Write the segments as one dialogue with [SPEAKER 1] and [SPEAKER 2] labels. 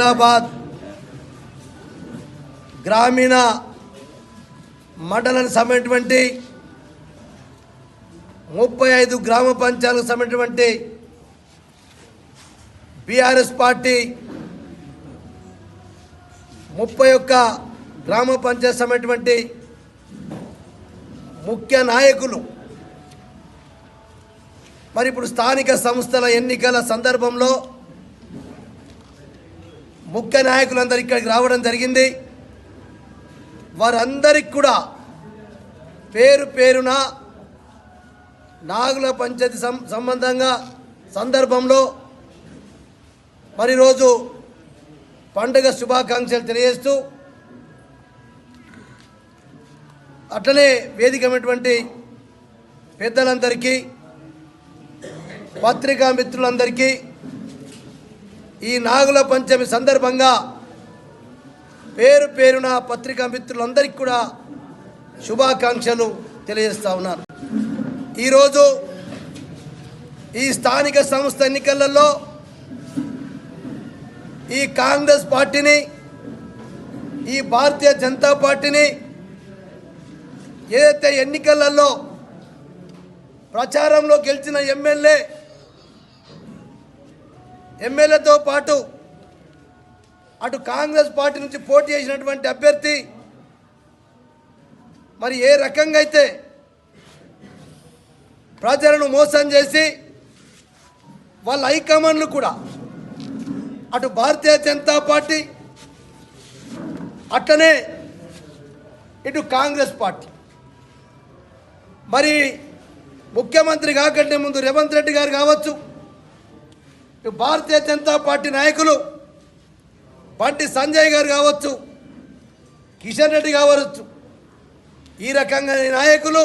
[SPEAKER 1] హైదరాబాద్ గ్రామీణ మండలానికి సంబంధించినటువంటి ముప్పై ఐదు గ్రామ పంచాయతీలకు సంబంధించినటువంటి బీఆర్ఎస్ పార్టీ ముప్పై ఒక్క గ్రామ పంచాయతీ సంబంధించినటువంటి ముఖ్య నాయకులు. మరి ఇప్పుడు స్థానిక సంస్థల ఎన్నికల సందర్భంలో ముఖ్య నాయకులందరూ ఇక్కడికి రావడం జరిగింది. వారందరికి కూడా పేరు పేరున నాగుల పంచాయతీ సం సంబంధంగా సందర్భంలో మరి రోజు పండుగ శుభాకాంక్షలు తెలియజేస్తూ అట్లనే వేదికమైనటువంటి పెద్దలందరికీ పత్రికా మిత్రులందరికీ ఈ నాగుల పంచమి సందర్భంగా పేరు పేరున పత్రికా మిత్రులందరికీ కూడా శుభాకాంక్షలు తెలియజేస్తా ఉన్నారు ఈరోజు ఈ స్థానిక సంస్థ ఎన్నికలలో ఈ కాంగ్రెస్ పార్టీని ఈ భారతీయ జనతా పార్టీని ఏదైతే ఎన్నికలలో ప్రచారంలో గెలిచిన ఎమ్మెల్యే ఎమ్మెల్యేతో పాటు అటు కాంగ్రెస్ పార్టీ నుంచి పోటీ చేసినటువంటి అభ్యర్థి మరి ఏ రకంగా అయితే ప్రజలను మోసం చేసి వాళ్ళ హైకమాండ్లు కూడా అటు భారతీయ జనతా పార్టీ అట్లనే ఇటు కాంగ్రెస్ పార్టీ. మరి ముఖ్యమంత్రి కాకంటే ముందు రేవంత్ రెడ్డి గారు కావచ్చు భారతీయ జనతా పార్టీ నాయకులు బండి సంజయ్ గారు కావచ్చు కిషన్ రెడ్డి కావచ్చు ఈ రకంగా నాయకులు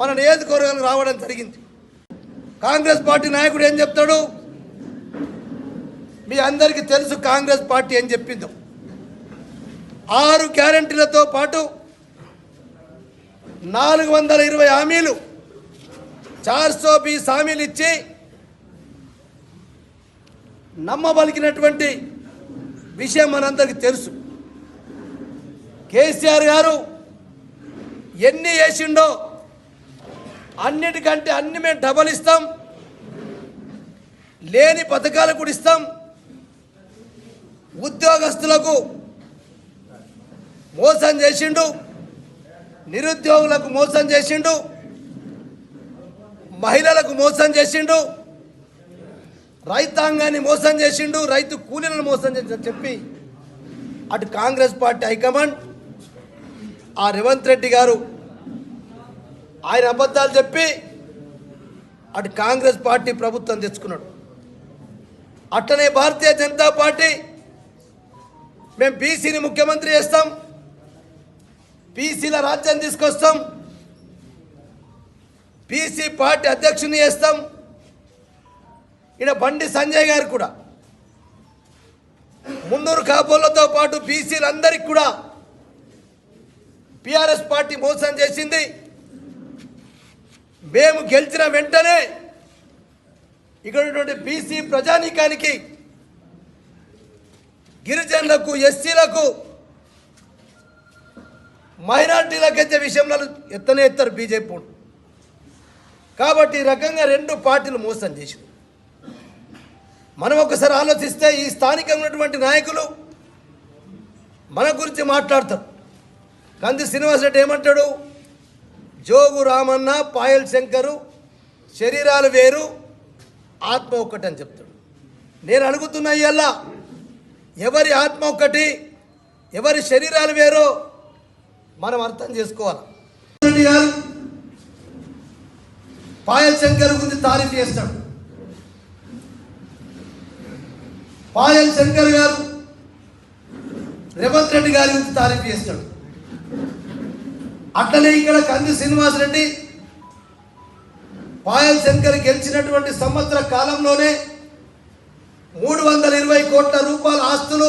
[SPEAKER 1] మన నియోజకవర్గానికి రావడం జరిగింది. కాంగ్రెస్ పార్టీ నాయకుడు ఏం చెప్తాడు? మీ అందరికీ తెలుసు కాంగ్రెస్ పార్టీ ఏం చెప్పిందో. ఆరు గ్యారంటీలతో పాటు నాలుగు వందల ఇరవై హామీలు చార్సో బీస్ హామీలు ఇచ్చి నమ్మబలికినటువంటి విషయం మనందరికీ తెలుసు. కేసీఆర్ గారు ఎన్ని వేసిండో అన్నిటికంటే అన్ని మేము డబల్ ఇస్తాం. లేని పథకాలు కూడా ఇస్తాం. ఉద్యోగస్తులకు మోసం చేసిండు. నిరుద్యోగులకు మోసం చేసిండు. మహిళలకు మోసం చేసిండు. రైతాంగాన్ని మోసం చేసిండు రైతు కూలీలను మోసం చేసి చెప్పి అటు కాంగ్రెస్ పార్టీ హైకమాండ్ ఆ రేవంత్ రెడ్డి గారు ఆయన అబద్ధాలు చెప్పి అటు కాంగ్రెస్ పార్టీ ప్రభుత్వం తెచ్చుకున్నాడు. అట్టనే భారతీయ జనతా పార్టీ మేము బీసీని ముఖ్యమంత్రి చేస్తాం బీసీల రాజ్యం తీసుకొస్తాం బీసీ పార్టీ అధ్యక్షుని చేస్తాం ఈయన బండి సంజయ్ గారు కూడా. మున్నూరు కాపోలతో పాటు బీసీలందరికీ కూడా పిఆర్ఎస్ పార్టీ మోసం చేసింది. మేము గెలిచిన వెంటనే ఇక్కడ బీసీ ప్రజానీకానికి గిరిజనులకు ఎస్సీలకు మైనార్టీలకు అయితే విషయంలో ఎత్తనే ఎత్తారు బీజేపీ కాబట్టి ఈ రకంగా రెండు పార్టీలు మోసం చేసింది మనం ఒకసారి ఆలోచిస్తే ఈ స్థానికంగా ఉన్నటువంటి నాయకులు మన గురించి మాట్లాడతారు. కంది శ్రీనివాసరెడ్డి ఏమంటాడు? జోగు రామన్న పాయల్ శంకరు శరీరాలు వేరు ఆత్మ ఒక్కటి అని చెప్తాడు. నేను అడుగుతున్న ఇయ్యల్లా ఎవరి ఆత్మ ఒక్కటి ఎవరి శరీరాలు వేరో మనం అర్థం చేసుకోవాలి? పాయల్ శంకర్ గురించి తారీఫ్ చేస్తాడు పాయల్ శంకర్ గారు రేవంత్ రెడ్డి గారి గురించి తారీఫ్ చేస్తాడు. అట్లనే ఇక్కడ కంది శ్రీనివాసరెడ్డి పాయల్ శంకర్ గెలిచినటువంటి సంవత్సర కాలంలోనే మూడు వందల ఇరవై కోట్ల రూపాయల ఆస్తులు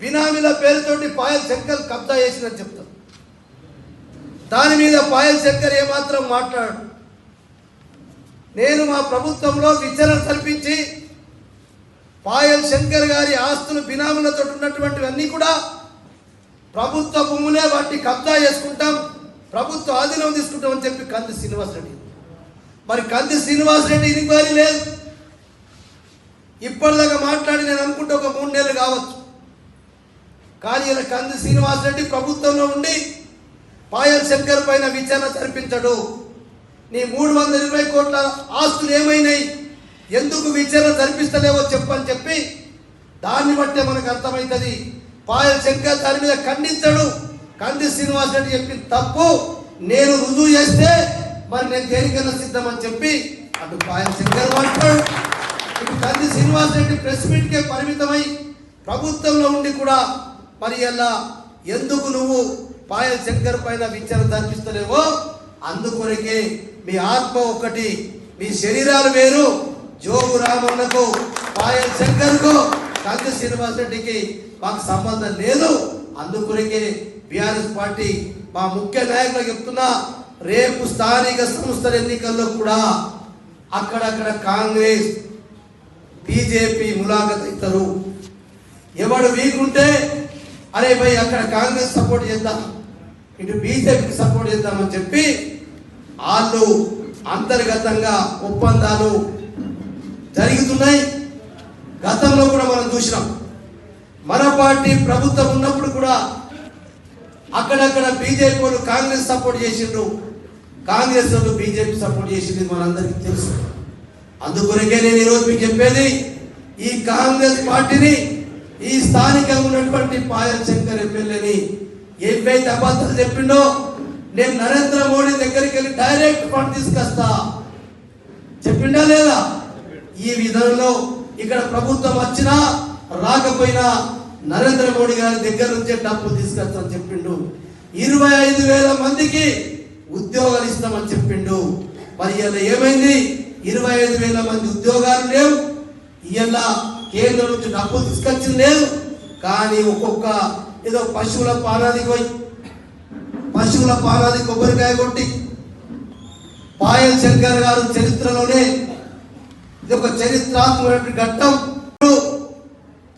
[SPEAKER 1] బినామీల పేరుతోటి పాయల్ శంకర్ కబ్జా చేసిందని చెప్తారు. దాని మీద పాయల్ శంకర్ ఏమాత్రం మాట్లాడు నేను మా ప్రభుత్వంలో విచారణ కల్పించి పాయల్ శంకర్ గారి ఆస్తులు బినాములతో ఉన్నటువంటివన్నీ కూడా ప్రభుత్వ భూములే వాటిని కబ్జా చేసుకుంటాం ప్రభుత్వ ఆధీనం తీసుకుంటాం అని చెప్పి కంది శ్రీనివాస్ రెడ్డి. మరి కంది శ్రీనివాస్ రెడ్డి ఇన్క్వైరీ లేదు. ఇప్పటిదాకా మాట్లాడి నేను అనుకుంటే ఒక మూడు నెలలు కావచ్చు. కానీ ఇలా కంది శ్రీనివాస్ రెడ్డి ప్రభుత్వంలో ఉండి పాయల్ శంకర్ పైన విచారణ జరిపించడు. నీ మూడు వందల ఇరవై కోట్ల ఆస్తులు ఏమైనాయి? ఎందుకు విచారణ జరిపిస్తలేవో చెప్పని చెప్పి దాన్ని బట్టే మనకు అర్థమవుతుంది పాయల్ శంకర్ దాని మీద ఖండించడు. కంది శ్రీనివాస్ రెడ్డి చెప్పిన తప్పు నేను రుజువు చేస్తే మరి నేను దేనికైనా సిద్ధమని చెప్పి అటు పాయల్ శంకర్ అంటాడు ఇటు కంది శ్రీనివాస్ రెడ్డి ప్రెస్ మీట్కే పరిమితమై ప్రభుత్వంలో ఉండి కూడా మరి అలా ఎందుకు నువ్వు పాయల్ శంకర్ పైన విచారణ జరిపిస్తలేవో అందుకొరకే మీ ఆత్మ ఒకటి మీ శరీరాలు వేరు. జోగు రామన్నకు పాయల్ శంకర్కు కంది శ్రీనివాస్ రెడ్డికి మాకు సంబంధం లేదు. అందుకొరకే బీఆర్ఎస్ పార్టీ మా ముఖ్య నాయకులు చెప్తున్నా రేపు స్థానిక సంస్థల ఎన్నికల్లో కూడా అక్కడక్కడ కాంగ్రెస్ బీజేపీ ములాఖత్ అవుతారు. ఎవడు వీకుంటే అరే భయ్ అక్కడ కాంగ్రెస్ సపోర్ట్ చేద్దాం ఇటు బీజేపీకి సపోర్ట్ చేద్దామని చెప్పి వాళ్ళు అంతర్గతంగా ఒప్పందాలు జరుగుతున్నాయి. గతంలో కూడా మనం చూసినాం. మన పార్టీ ప్రభుత్వం ఉన్నప్పుడు కూడా అక్కడక్కడ బీజేపీ వాళ్ళు కాంగ్రెస్ సపోర్ట్ చేసిండ్రు. కాంగ్రెస్ వాళ్ళు బీజేపీ సపోర్ట్ చేసింది మనందరికీ తెలుసు. అందుకొరకే నేను ఈరోజు మీకు చెప్పేది ఈ కాంగ్రెస్ పార్టీని ఈ స్థానికంగా ఉన్నటువంటి పాయల్ శంకర్ ఎమ్మెల్యేని ఏవైతే అబద్ధాలు చెప్పిండో నేను నరేంద్ర మోడీ దగ్గరికి వెళ్ళి డైరెక్ట్ ఫండ్ తీసుకొస్తా. చెప్పిండా లేదా? ఈ విధంలో ఇక్కడ ప్రభుత్వం వచ్చినా రాకపోయినా నరేంద్ర మోడీ గారి దగ్గర నుంచే డబ్బు తీసుకొస్తామని చెప్పిండు. ఇరవై ఐదు వేల మందికి ఉద్యోగాలు ఇస్తామని చెప్పిండు. మరి ఇలా ఏమైంది? ఇరవై ఐదు వేల మంది ఉద్యోగాలు లేవు. ఇవాళ కేంద్రం నుంచి డబ్బు తీసుకొచ్చింది లేదు కానీ ఒక్కొక్క ఏదో పశువుల పానాది పోయి పశువుల పానాది కొబ్బరికాయ కొట్టి పాయల్ శంకర్ గారు చరిత్రలోనే ఇది ఒక చరిత్రాత్మకమైన ఘట్టం.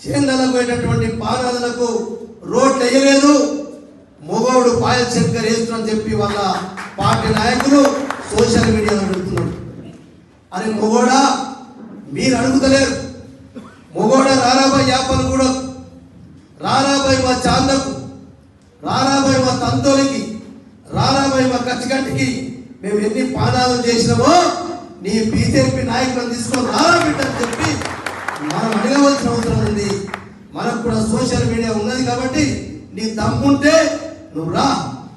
[SPEAKER 1] చేందలకు పోయినటువంటి పానాదులకు రోడ్లు వేయలేదు. మొగోడు పాయల్ శంకర్ వేస్తున్నారని చెప్పి వాళ్ళ పార్టీ నాయకులు సోషల్ మీడియాలో పెడుతున్నారు అరే మొగోడా మీరు అడుగుతలేరు. మొగోడ రారాబాయ్ యాపలు కూడా రారాబాయ్ మా చాందకు రారాబాయ్ మా తంతోలికి రారాబాయ్ మా కచ్చగంటికి మేము ఎన్ని పానాలు చేసినామో నీ బీజేపీ నాయకులను తీసుకొని రారా బిడ్డని చెప్పి మనం అడగవలసిన అవసరం ఉంది. మనకు కూడా సోషల్ మీడియా ఉన్నది కాబట్టి నీ దమ్ముంటే నువ్వు రా.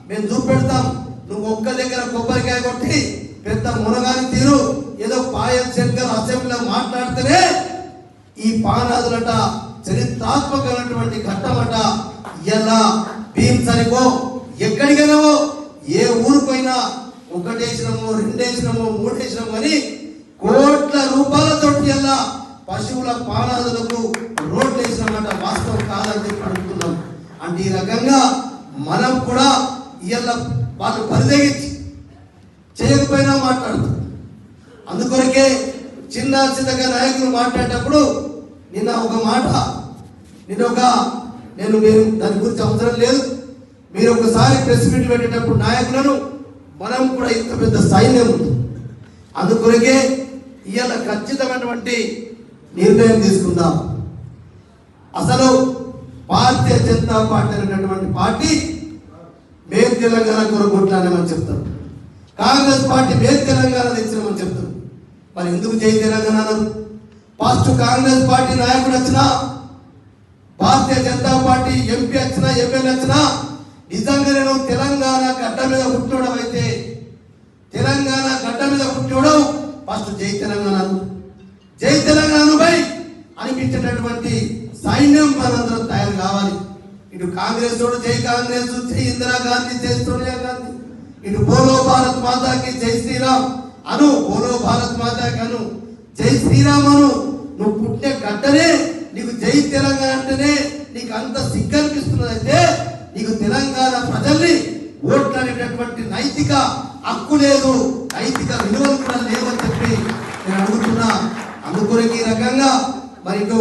[SPEAKER 1] మేము చూపెడతాం. నువ్వు ఒక్క దగ్గర కొబ్బరికాయ కొట్టి పెద్ద మునగాని తీరు ఏదో పాయల్ శంకర్ అసెంబ్లీలో మాట్లాడితేనే ఈ పానాదులట చరిత్రాత్మకమైనటువంటి ఘట్టమట. ఇలా భీమ్సరికో ఎక్కడికైనావో ఏ ఊరికైనా ఒకటేసినమో రెండేసినమో మూడేసినము అని కోట్ల రూపాయలతో అలా పశువుల పానాదులకు రోడ్లు వేసినమాట వాస్తవం కాదని చెప్పి అడుగుతున్నాం. అంటే ఈ రకంగా మనం కూడా ఇవాళ వాళ్ళు పరిదగించి చేయకపోయినా మాట్లాడతాం. అందుకొరకే చిన్న చిన్నగా నాయకులు మాట్లాడేటప్పుడు నిన్న ఒక మాట నిన్న ఒక నేను మీరు దాని గురించి అవసరం లేదు. మీరు ఒకసారి ప్రెస్ మీట్ పెట్టేటప్పుడు నాయకులను మనం కూడా ఇంత పెద్ద సైన్యం ఉంది. అందుకొరకే ఇవాళ ఖచ్చితమైనటువంటి నిర్ణయం తీసుకుందాం. అసలు భారతీయ జనతా పార్టీ అనేటటువంటి పార్టీ మేము తెలంగాణ కొరకు చెప్తాం. కాంగ్రెస్ పార్టీ మేము తెలంగాణ తెచ్చినామని చెప్తాం. మరి ఎందుకు జై తెలంగాణ ఫస్ట్ కాంగ్రెస్ పార్టీ నాయకుడు వచ్చినా భారతీయ జనతా పార్టీ ఎంపీ వచ్చినా ఎమ్మెల్యే వచ్చినా నిజంగా నేను తెలంగాణ గడ్డ మీద పుట్టడం అయితే తెలంగాణ గడ్డ మీద పుట్టడం ఫస్ట్ జై తెలంగాణ జై తెలంగాణపై అనిపించేటటువంటి సైన్యం మనందరం తయారు కావాలి. ఇటు కాంగ్రెస్ తోడు జై కాంగ్రెస్ జై ఇందిరాగాంధీ జై సోనియా గాంధీ. ఇటు బోలో భారత్ మాతాకి జై శ్రీరామ్ అను బోలో భారత్ మాతాకి అను జై శ్రీరామ్ అను. నువ్వు పుట్టే గడ్డనే నీకు జై తెలంగాణ అంటేనే నీకు అంత సిగ్గనిపిస్తున్నదైతే తెలంగాణ ప్రజల్ని ఓట్లాడేటటువంటి నైతిక హక్కు లేదు నైతిక విలువలు కూడా లేవని చెప్పి నేను అడుగుతున్నా అందుకొరకు ఈ రకంగా మరి ఇటు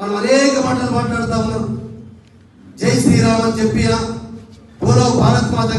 [SPEAKER 1] మనం అనేక మాటలు మాట్లాడుతా ఉన్నాం జై శ్రీరామ్ అని చెప్పిన పూర్వ భారత్ మాత